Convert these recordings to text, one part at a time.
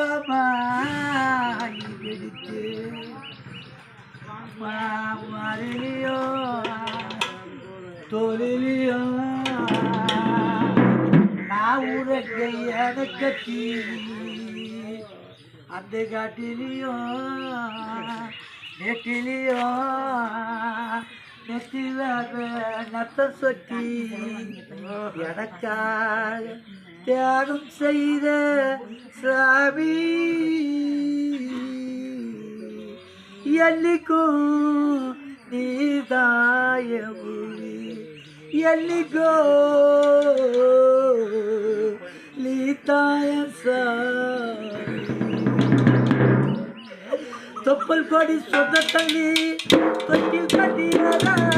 பக்குவமாய் பிடித்து மறியோ தொழிலையோ நான் உனக்கு எனக்கு அந்த காட்டிலையும் நெட்டிலையும் நெத்திலாக நத்தம் சொட்டி எனக்காக தியாகம் செய்த சாமி என்னைக்கும் நீதாய என்னைக்கோ நீதாய சாமி. தொப்பல் கொடி சொந்த தள்ளி தொட்டில் கட்டியதாச்சி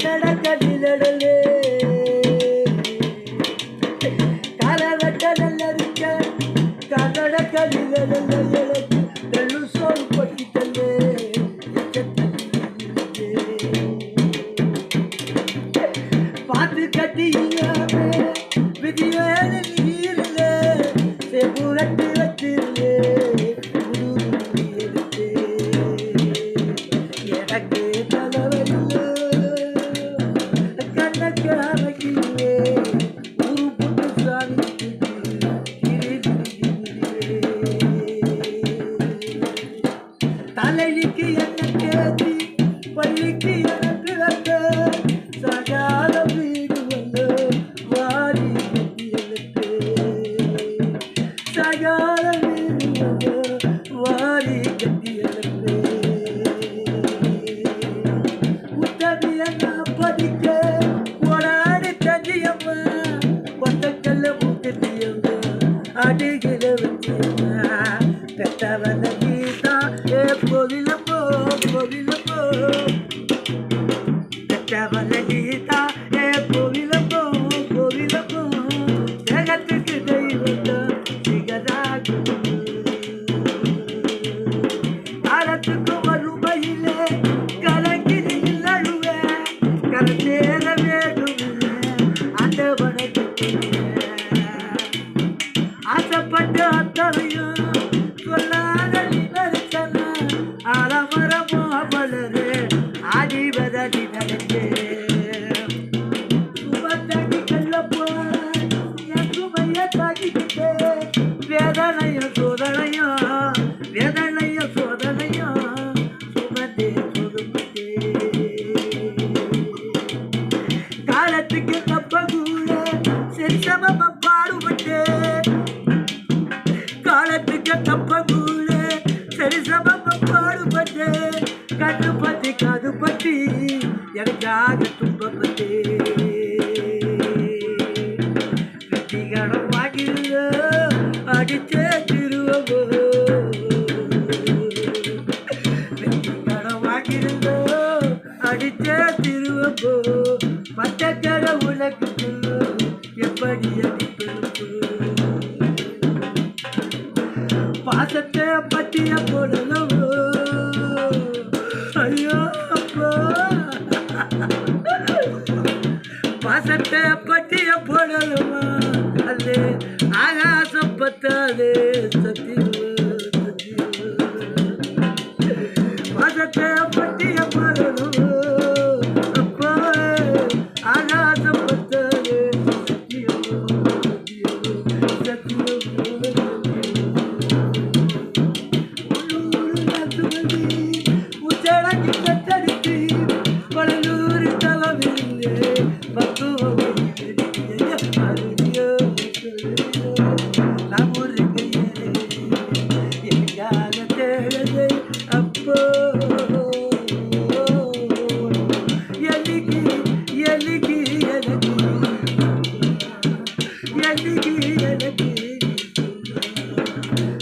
தவறிலிருந்து எனக்காக தேவை சாமி கரவட்டரல்லடிக்க கன்னட கண்ணிலடலே கரவட்டரல்லடிக்க கன்னட கண்ணிலடலே எனக்கு நெல்லு சோறு பட்டித்தல்லே பார்த்து கட்டியாமே விதியான நீரிலே செபுரட்டி வச்சிருந்தே புது எடுத்து எனக்கு தலைக்கு என்ன கேட்டி பள்ளிக்கு என வந்த சகால வீடு வந்து வாரி கட்டி சகால வீடு வந்து வாரி கட்டி எனக்கு உத்தமிய நான் படிக்க ஓடாடி தஞ்சியம்மா ஒத்தக்கல்ல மூக்கத்தியம்மா அடிகில பெத்தவன கீதா சுமைய வேதனையும் சோதனையும் வேதனையும் சோதனையும் சுமந்தே சுதுமத்தே காலத்துக்கு தப்ப கூட சரி பாடுபட்டு காலத்துக்கு தப்ப கூட சரி சமம பாடுபட்டு கண்ணு பத்தி காது பத்தி எனக்காக துன்பப்பட்டு பாசத்தை பற்றிய போடலவோ ஐயோ அப்பா. பாசத்தை பற்றிய போடலுமா அது ஆகாசம் பத்தாதே.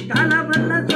咱那不那。